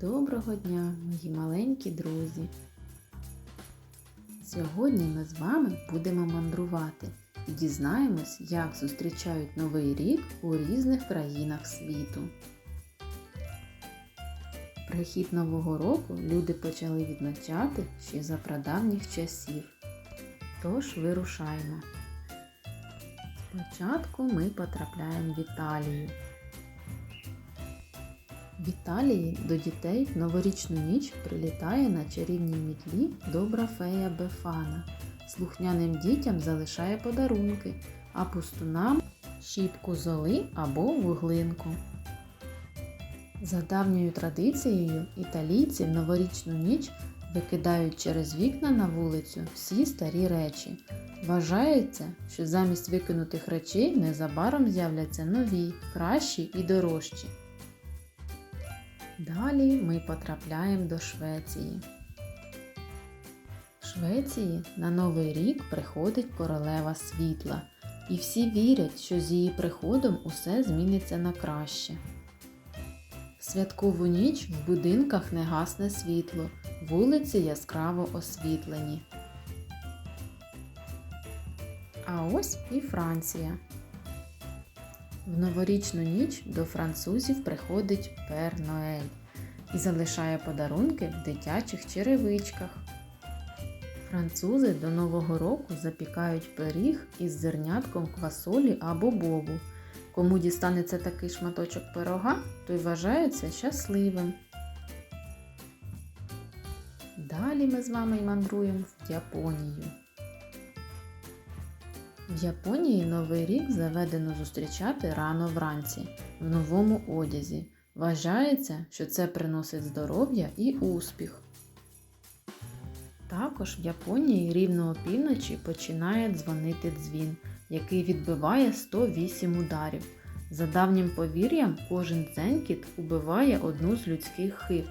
Доброго дня, мої маленькі друзі! Сьогодні ми з вами будемо мандрувати і дізнаємось, як зустрічають Новий рік у різних країнах світу. Прихід Нового року люди почали відзначати ще за прадавніх часів. Тож вирушаємо. Спочатку ми потрапляємо в Італію. В Італії до дітей в новорічну ніч прилітає на чарівній мітлі добра фея Бефана. Слухняним дітям залишає подарунки, а пустунам щіпку золи або вуглинку. За давньою традицією італійці в новорічну ніч викидають через вікна на вулицю всі старі речі. Вважається, що замість викинутих речей незабаром з'являться нові, кращі і дорожчі. Далі ми потрапляємо до Швеції. В Швеції на Новий рік приходить королева світла, і всі вірять, що з її приходом усе зміниться на краще. В святкову ніч в будинках не гасне світло, вулиці яскраво освітлені. А ось і Франція. В новорічну ніч до французів приходить Пер Ноель і залишає подарунки в дитячих черевичках. Французи до Нового року запікають пиріг із зернятком квасолі або бобу. Кому дістанеться такий шматочок пирога, той вважається щасливим. Далі ми з вами мандруємо в Японію. В Японії Новий рік заведено зустрічати рано вранці в новому одязі. Вважається, що це приносить здоров'я і успіх. Також в Японії рівно опівночі починає дзвонити дзвін, який відбиває 108 ударів. За давнім повір'ям, кожен дзенькіт убиває одну з людських хиб.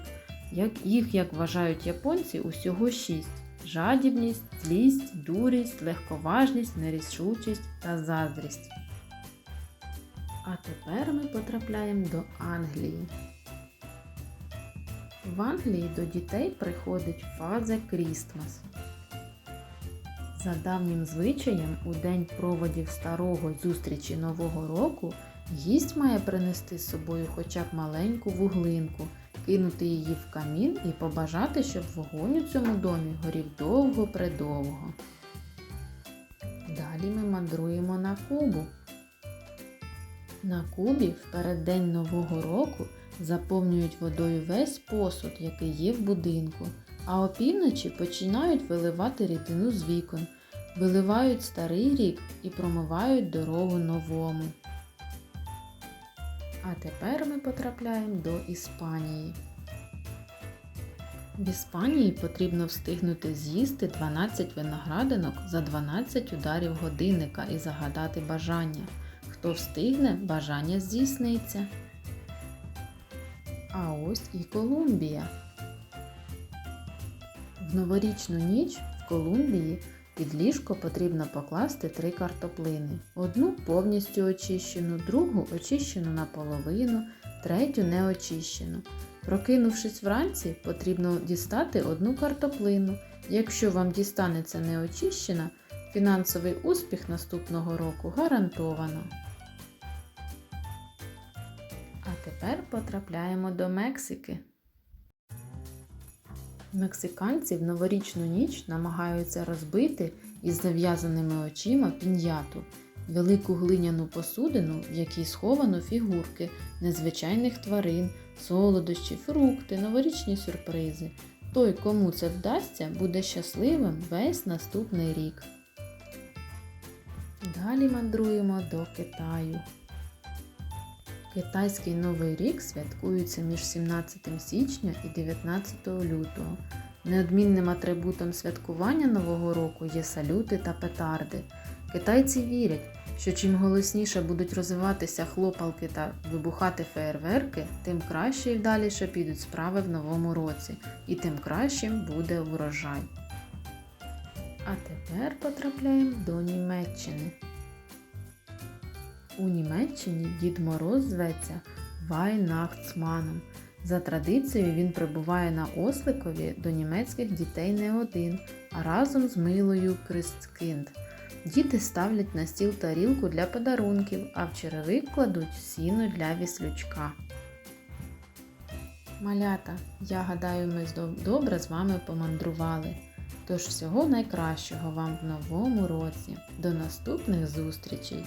Їх, як вважають японці, усього шість жадібність, злість, дурість, легковажність, нерішучість та заздрість. А тепер ми потрапляємо до Англії. В Англії до дітей приходить фаза Крістмас. За давнім звичаєм, у день проводів старого зустрічі Нового року гість має принести з собою хоча б маленьку вуглинку, кинути її в камін і побажати, щоб вогонь у цьому домі горів довго-предовго. Далі ми мандруємо на Кубу. На Кубі в переддень Нового року заповнюють водою весь посуд, який є в будинку, а опівночі починають виливати рідину з вікон, виливають старий рік і промивають дорогу новому. А тепер ми потрапляємо до Іспанії. В Іспанії потрібно встигнути з'їсти 12 виноградинок за 12 ударів годинника і загадати бажання. Хто встигне, бажання здійсниться. А ось і Колумбія. В новорічну ніч в Колумбії під ліжко потрібно покласти три картоплини. Одну повністю очищену, другу очищену наполовину, третю неочищену. Прокинувшись вранці, потрібно дістати одну картоплину. Якщо вам дістанеться неочищена, фінансовий успіх наступного року гарантовано. А тепер потрапляємо до Мексики. Мексиканці в новорічну ніч намагаються розбити із зав'язаними очима піньяту, велику глиняну посудину, в якій сховано фігурки незвичайних тварин, солодощі, фрукти, новорічні сюрпризи. Той, кому це вдасться, буде щасливим весь наступний рік. Далі мандруємо до Китаю. Китайський Новий рік святкується між 17 січня і 19 лютого. Неодмінним атрибутом святкування Нового року є салюти та петарди. Китайці вірять, що чим голосніше будуть розвиватися хлопалки та вибухати феєрверки, тим краще і вдаліше підуть справи в новому році, і тим кращим буде урожай. А тепер потрапляємо до Німеччини. У Німеччині Дід Мороз зветься Вайнахтсманом. За традицією він прибуває на Осликові до німецьких дітей не один, а разом з Милою Кристкинд. Діти ставлять на стіл тарілку для подарунків, а в черевик кладуть сіно для віслючка. Малята, я гадаю, ми добре з вами помандрували. Тож всього найкращого вам в новому році. До наступних зустрічей!